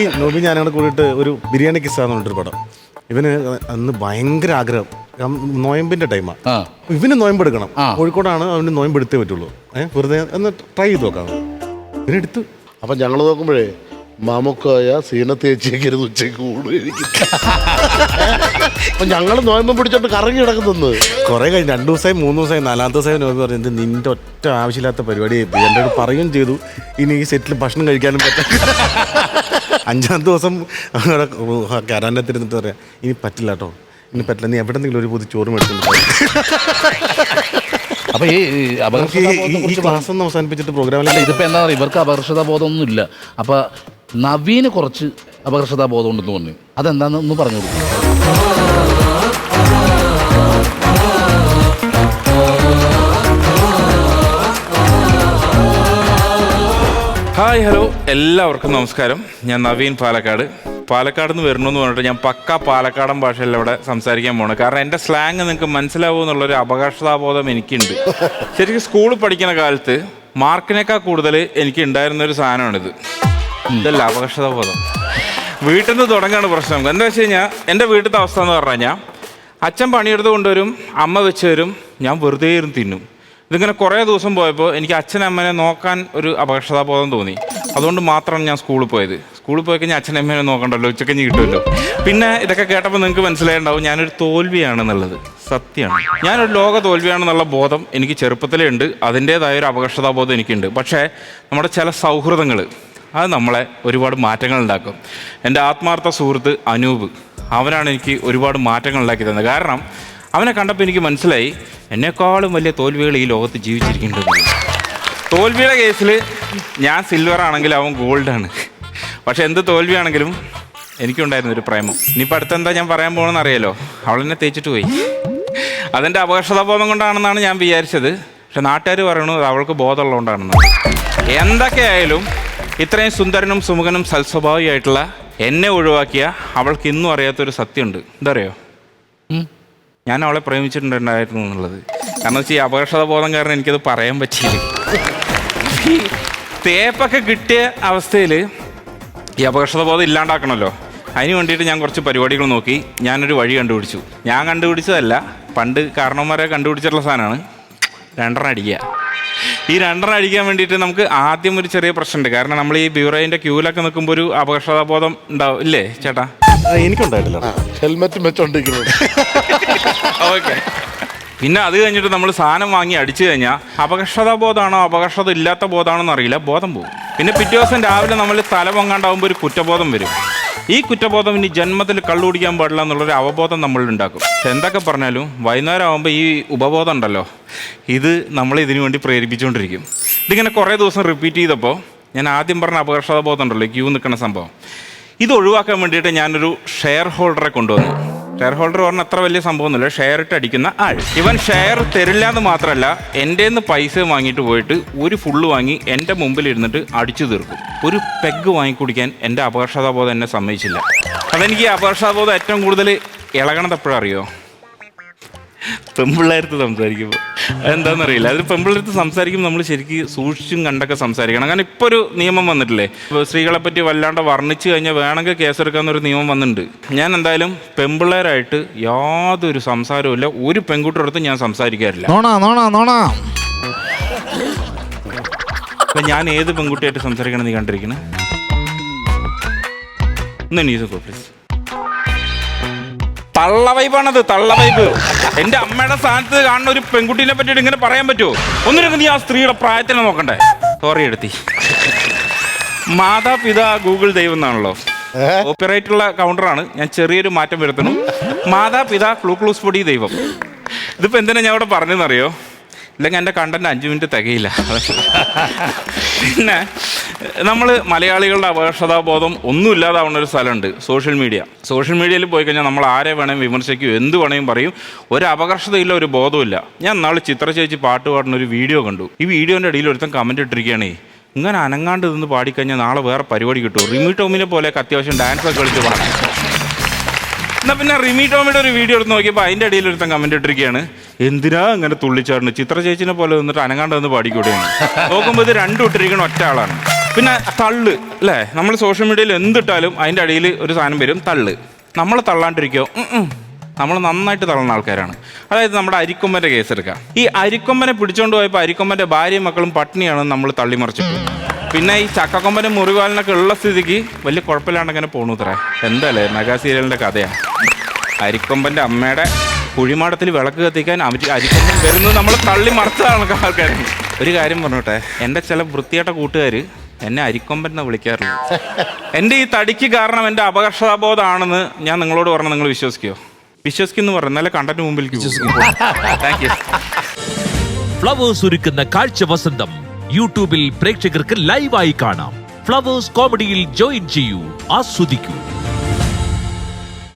ഈ നോബി ഞാനവിടെ കൂടിയിട്ട് ഒരു ബിരിയാണി കിസ്സ എന്ന് പറഞ്ഞിട്ടൊരു പടം. ഇവന് അന്ന് ഭയങ്കര ആഗ്രഹം. നോയമ്പിന്റെ ടൈമാണ് ആ. ഇവന് നോയമ്പ് എടുക്കണം. കോഴിക്കോടാണ് അവന് നോയമ്പ് എടുത്തേ പറ്റുള്ളൂ. ഏഹ് വെറുതെ ഒന്ന് ട്രൈ ചെയ്ത് നോക്കാം. ഇവനെടുത്ത്. അപ്പം ഞങ്ങൾ നോക്കുമ്പോഴേ മാമുക്കായ സീന ചേച്ചിയൊക്കെ ഇരുന്ന് ഉച്ചയ്ക്ക് കഴിക്കും അപ്പൊ ഞങ്ങൾ നോയമ്പം പിടിച്ചോണ്ട് കറങ്ങി കിടക്കുന്നത് കുറെ കഴിഞ്ഞ് രണ്ടു ദിവസമായി മൂന്ന് ദിവസമായി നാലാമത്തെ ദിവസമായി നോക്കി പറഞ്ഞു ഇത് നിന്റെ ഒറ്റ ആവശ്യമില്ലാത്ത പരിപാടി എന്റെ അടുത്ത് പറയുകയും ചെയ്തു. ഇനി ഈ സെറ്റിൽ ഭക്ഷണം കഴിക്കാനും പറ്റും അഞ്ചാം ദിവസം അവിടെ കരാനത്തിരുന്നിട്ട് പറയാം ഇനി പറ്റില്ല കേട്ടോ ഇനി പറ്റില്ല. നീ എവിടെന്നെങ്കിലും ഒരു പുതിയ ചോറ് മേടിച്ചിട്ട് പോ." അപ്പൊ ഈ ഈ ഈ- ക്ലാസ് ഒന്ന് അവസാനിപ്പിച്ചിട്ട് പ്രോഗ്രാമിൽ അല്ല ഇതിപ്പോ എന്താ പറയുക? ഇവർക്ക് അപകർഷതാ ബോധമൊന്നും ഇല്ല അപ്പൊ നവീന് കുറച്ച് അപകർഷതാ ബോധം ഉണ്ടെന്ന് പറഞ്ഞു. ഒന്ന് പറഞ്ഞു കൊടുക്കും. Hi hello. എല്ലാവർക്കും നമസ്കാരം. ഞാൻ നവീൻ പാലക്കാട്. പാലക്കാട് നിന്ന് വരണമെന്ന് പറഞ്ഞിട്ട് ഞാൻ പക്ക പാലക്കാടൻ ഭാഷയിൽ അവിടെ സംസാരിക്കാൻ പോകണം കാരണം എന്റെ സ്ലാങ് നിങ്ങൾക്ക് മനസ്സിലാവും എന്നുള്ളൊരു അപകർഷതാബോധം എനിക്കുണ്ട്. ശരിക്കും സ്കൂളിൽ പഠിക്കുന്ന കാലത്ത് മാർക്കിനേക്കാൾ കൂടുതൽ എനിക്ക് ഉണ്ടായിരുന്ന ഒരു സാധനമാണിത്. ഇതല്ല അപകർഷതാബോധം വീട്ടിൽ നിന്ന് തുടങ്ങാണ് പ്രശ്നം. എന്താ വെച്ച് കഴിഞ്ഞാൽ എന്റെ വീട്ടിലത്തെ അവസ്ഥ എന്ന് പറഞ്ഞു കഴിഞ്ഞാൽ അച്ഛൻ പണിയെടുത്ത് കൊണ്ടുവരും അമ്മ വെച്ച് തരും ഞാൻ വെറുതെ ഇരുന്ന് തിന്നും. ഇതിങ്ങനെ കുറേ ദിവസം പോയപ്പോൾ എനിക്ക് അച്ഛനമ്മനെ നോക്കാൻ ഒരു അപകർഷതാബോധം തോന്നി. അതുകൊണ്ട് മാത്രമാണ് ഞാൻ സ്കൂളിൽ പോയത്. സ്കൂളിൽ പോയി കഴിഞ്ഞാൽ അച്ഛനമ്മേനെ നോക്കണ്ടല്ലോ ഉച്ചക്കഞ്ഞ് കിട്ടുമല്ലോ. പിന്നെ ഇതൊക്കെ കേട്ടപ്പോൾ നിങ്ങൾക്ക് മനസ്സിലായിട്ടുണ്ടാവും ഞാനൊരു തോൽവിയാണെന്നുള്ളത്. സത്യമാണ്. ഞാനൊരു ലോക തോൽവിയാണെന്നുള്ള ബോധം എനിക്ക് ചെറുപ്പത്തിലേ ഉണ്ട്. അതിന്റേതായ ഒരു അപകർഷതാബോധം എനിക്കുണ്ട്. പക്ഷേ നമ്മുടെ ചില സൗഹൃദങ്ങൾ അത് നമ്മളെ ഒരുപാട് മാറ്റങ്ങൾ ഉണ്ടാക്കും എന്റെ ആത്മാർത്ഥ സുഹൃത്ത് അനൂപ് അവനാണ് എനിക്ക് ഒരുപാട് മാറ്റങ്ങൾ ഉണ്ടാക്കി തന്നത്. കാരണം അവനെ കണ്ടപ്പോൾ എനിക്ക് മനസ്സിലായി എന്നെക്കാളും വലിയ തോൽവികൾ ഈ ലോകത്ത് ജീവിച്ചിരിക്കേണ്ടത് തോൽവിയുടെ കേസിൽ ഞാൻ സിൽവർ ആണെങ്കിൽ അവൻ ഗോൾഡാണ് പക്ഷെ എന്ത് തോൽവിയാണെങ്കിലും എനിക്കുണ്ടായിരുന്നു ഒരു പ്രേമം. ഇനിയിപ്പോൾ അടുത്തെന്താ ഞാൻ പറയാൻ പോകണമെന്ന് അറിയാലോ? അവളെന്നെ തേച്ചിട്ട് പോയി. അതെന്റെ അപകർഷതാബോധം കൊണ്ടാണെന്നാണ് ഞാൻ വിചാരിച്ചത്. പക്ഷെ നാട്ടുകാർ പറയണു അവൾക്ക് ബോധമുള്ളതുകൊണ്ടാണെന്ന്. എന്തൊക്കെയായാലും ഇത്രയും സുന്ദരനും സുമുഖനും സൽസ്വഭാവിയായിട്ടുള്ള എന്നെ ഒഴിവാക്കിയ അവൾക്ക് ഇന്നും അറിയാത്തൊരു സത്യമുണ്ട്. എന്താ അറിയോ ഞാൻ അവളെ പ്രേമിച്ചിട്ടുണ്ടായിരുന്നു എന്നുള്ളത്. കാരണം വെച്ചാൽ ഈ അപകർഷത ബോധം കാരണം എനിക്കത് പറയാൻ പറ്റിയില്ല. തേപ്പൊക്കെ കിട്ടിയ അവസ്ഥയിൽ ഈ അപകർഷത ബോധം ഇല്ലാണ്ടാക്കണമല്ലോ. അതിന് വേണ്ടിയിട്ട് ഞാൻ കുറച്ച് പരിപാടികൾ നോക്കി. ഞാനൊരു വഴി കണ്ടുപിടിച്ചു. ഞാൻ കണ്ടുപിടിച്ചതല്ല പണ്ട് കാരണവന്മാരെ കണ്ടുപിടിച്ചിട്ടുള്ള സാധനമാണ്. രണ്ടെണ്ണം അടിക്കുക. ഈ രണ്ടെണ്ണം അടിക്കാൻ വേണ്ടിയിട്ട് നമുക്ക് ആദ്യം ഒരു ചെറിയ പ്രശ്നമുണ്ട്. കാരണം നമ്മൾ ഈ ബ്യൂറോയിന്റെ ക്യൂലൊക്കെ നിൽക്കുമ്പോൾ ഒരു അപകർഷതാബോധം ഉണ്ടാവും. ഇല്ലേ ചേട്ടാ? എനിക്കുണ്ടായിട്ടില്ല. Helmet വെച്ചോണ്ടിരിക്കുന്നത് okay. പിന്നെ അത് കഴിഞ്ഞിട്ട് നമ്മൾ സാധനം വാങ്ങി അടിച്ചു കഴിഞ്ഞാൽ അപകർഷതാ ബോധമാണോ അപകർഷത ഇല്ലാത്ത ബോധമാണോ എന്നറിയില്ല. ബോധം പോകും. പിന്നെ പിറ്റേ ദിവസം രാവിലെ നമ്മൾ തല പൊങ്ങാണ്ടാവുമ്പോൾ ഒരു കുറ്റബോധം വരും. ഈ കുറ്റബോധം ഇനി ജന്മത്തിൽ കള്ളുടിക്കാൻ പാടില്ല എന്നുള്ളൊരു അവബോധം നമ്മൾ ഉണ്ടാക്കും എന്തൊക്കെ പറഞ്ഞാലും വൈകുന്നേരം ആകുമ്പോൾ ഈ ഉപബോധം ഉണ്ടല്ലോ ഇത് നമ്മളെ ഇതിനു വേണ്ടി പ്രേരിപ്പിച്ചുകൊണ്ടിരിക്കും. ഇതിങ്ങനെ കുറേ ദിവസം റിപ്പീറ്റ് ചെയ്തപ്പോൾ ഞാൻ ആദ്യം പറഞ്ഞ അപകർഷതബോധം ഉണ്ടല്ലോ ക്യൂ നിൽക്കുന്ന സംഭവം. ഇത് ഒഴിവാക്കാൻ വേണ്ടിയിട്ട് ഞാനൊരു ഷെയർ ഹോൾഡറെ കൊണ്ടുവന്നു. ഷെയർ ഹോൾഡർ പറഞ്ഞ അത്ര വലിയ സംഭവമൊന്നുമില്ല. ഷെയർ ഇട്ട് അടിക്കുന്ന ആൾ. ഇവൻ ഷെയർ തരില്ല എന്ന് മാത്രമല്ല എന്റെ നിന്ന് പൈസ വാങ്ങിയിട്ട് പോയിട്ട് ഒരു ഫുള്ള് വാങ്ങി എന്റെ മുമ്പിൽ ഇരുന്നിട്ട് അടിച്ചു തീർക്കും. ഒരു പെഗ് വാങ്ങിക്കുടിക്കാൻ എന്റെ അപകർഷതാബോധം എന്നെ സമ്മതിച്ചില്ല. അതെനിക്ക് അപകർഷതാബോധം ഏറ്റവും കൂടുതൽ ഇളകണത് എപ്പോഴറിയോ അറിയോ? പെമ്പിള്ളേരത്ത് സംസാരിക്കുമ്പോൾ അതെന്താണെന്നറിയില്ല അതിൽ പെമ്പിളടുത്ത് സംസാരിക്കും നമ്മൾ ശരിക്കും സൂക്ഷിച്ചും കണ്ടൊക്കെ സംസാരിക്കണം. കാരണം ഇപ്പോൾ ഒരു നിയമം വന്നിട്ടില്ലേ? ഇപ്പോൾ സ്ത്രീകളെ പറ്റി വല്ലാണ്ട് വർണിച്ചു കഴിഞ്ഞാൽ വേണമെങ്കിൽ കേസെടുക്കാമെന്നൊരു നിയമം വന്നിട്ടുണ്ട്. ഞാൻ എന്തായാലും പെമ്പിളേരായിട്ട് യാതൊരു സംസാരവും ഇല്ല. ഒരു പെൺകുട്ടിയോടത്തും ഞാൻ സംസാരിക്കാറില്ല. നോണാ നോണാ നോണാ. അപ്പം ഞാൻ ഏത് പെൺകുട്ടിയായിട്ട് സംസാരിക്കണം നീ കണ്ടിരിക്കണേ? ഒന്ന് എണീസോ പ്ലീസ് തള്ള വൈബാണത് തള്ള വൈബ്. എന്റെ അമ്മയുടെ സ്ഥാനത്ത് കാണുന്ന ഒരു പെൺകുട്ടീനെ പറ്റിയിട്ട് ഇങ്ങനെ പറയാൻ പറ്റുമോ? ഒന്നിനൊക്കെ നീ ആ സ്ത്രീയുടെ പ്രായത്തിനെ നോക്കണ്ടേ? സോറി എടുത്തി. മാതാപിതാ ഗൂഗിൾ ദൈവം എന്നാണല്ലോ. കോപ്പിറൈറ്റ് ഉള്ള കൗണ്ടറാണ്. ഞാൻ ചെറിയൊരു മാറ്റം വരുത്തണം. മാതാപിതാ ക്ലൂക്ലൂസ് പൊടി ദൈവം. ഇതിപ്പോ എന്തിനാ ഞാൻ അവിടെ പറഞ്ഞെന്നറിയോ ഇല്ലെങ്കിൽ എന്റെ കണ്ടന്റ് അഞ്ച് മിനിറ്റ് തികയില്ല. പിന്നെ നമ്മൾ മലയാളികളുടെ അപകർഷതാബോധം ഒന്നും ഇല്ലാതാവുന്ന ഒരു സ്ഥലമുണ്ട് സോഷ്യൽ മീഡിയ. സോഷ്യൽ മീഡിയയിൽ പോയി കഴിഞ്ഞാൽ നമ്മൾ ആരെ വേണേലും വിമർശിക്കും എന്ത് വേണേലും പറയും. ഒരു അപകർഷതയില്ല ഒരു ബോധമില്ല ഞാൻ നാളെ ചിത്ര ചേച്ചി പാട്ട് പാടുന്ന ഒരു വീഡിയോ കണ്ടു. ഈ വീഡിയോന്റെ ഇടയിൽ ഒരുത്തൻ കമന്റ് ഇട്ടിരിക്കുകയാണേ. ഇങ്ങനെ അനങ്ങാണ്ട് നിന്ന് പാടിക്കഴിഞ്ഞാൽ നാളെ വേറെ പരിപാടി കിട്ടും റിമി ടോമിനെ പോലെ അത്യാവശ്യം ഡാൻസ് ഒക്കെ കളിച്ച് പാടാം. എന്നാൽ പിന്നെ റിമി ടോമിയുടെ ഒരു വീഡിയോ എടുത്ത് നോക്കിയപ്പോൾ അതിന്റെ ഇടയിൽ ഒരുത്തൻ കമന്റ് ഇട്ടിരിക്കുകയാണ്. എന്തിനാ അങ്ങനെ തുള്ളിച്ചാടുന്നു ചിത്ര ചേച്ചിനെ പോലെ നിന്നിട്ട് അനങ്ങാണ്ട് നിന്ന് പാടിക്കൂടെയാണ് നോക്കുമ്പോൾ ഇത് രണ്ടും ഇട്ടിരിക്കുന്ന ഒറ്റ ആളാണ്. പിന്നെ തള്ള് അല്ലേ നമ്മൾ സോഷ്യൽ മീഡിയയിൽ എന്തിട്ടാലും അതിന്റെ അടിയിൽ ഒരു സാധനം വരും തള്ള്. നമ്മൾ തള്ളാണ്ടിരിക്കോ നമ്മൾ നന്നായിട്ട് തള്ളുന്ന ആൾക്കാരാണ്. അതായത് നമ്മുടെ അരിക്കൊമ്പന്റെ കേസ് എടുക്കാം. ഈ അരിക്കൊമ്പനെ പിടിച്ചോണ്ട് പോയപ്പോൾ അരിക്കൊമ്പന്റെ ഭാര്യയും മക്കളും പട്ടിണിയാണ് നമ്മൾ തള്ളിമറിച്ചിട്ടു. പിന്നെ ഈ ചക്കക്കൊമ്പന്റെ മുറിവാലിനൊക്കെ ഉള്ള സ്ഥിതിക്ക് വലിയ കുഴപ്പമില്ലാണ്ട് അങ്ങനെ പോണു ഇത്ര. എന്തല്ലേ? മെഗാ സീരിയലിന്റെ കഥയാണ് അരിക്കൊമ്പന്റെ അമ്മയുടെ കുഴിമാടത്തിൽ വിളക്ക് കത്തിക്കാൻ അരിക്കൊമ്പൻ വരുന്നത് നമ്മൾ തള്ളി മറച്ചതാണ് ആൾക്കാരാണ് ഒരു കാര്യം പറഞ്ഞോട്ടെ. എന്റെ ചില വൃത്തിയായിട്ട കൂട്ടുകാർ എന്നെ അരിക്കൊമ്പൻ എന്ന് വിളിക്കാറുണ്ട് എന്റെ ഈ തടിക്ക് കാരണം എന്റെ അപകർഷതാബോധമാണെന്ന് ഞാൻ നിങ്ങളോട് പറഞ്ഞാൽ നിങ്ങൾ വിശ്വസിക്കുമോ വിശ്വസിക്കുന്നു പറഞ്ഞു നല്ല കണ്ടന്റ് താങ്ക് യു ഫ്ലവേഴ്സ് ഒരുക്കുന്ന കാഴ്ച വസന്തം യൂട്യൂബിൽ പ്രേക്ഷകർക്ക് ലൈവായി കാണാം. ഫ്ലവേഴ്സ് കോമഡിയിൽ ജോയിൻ ചെയ്യൂ ആസ്വദിക്കൂ.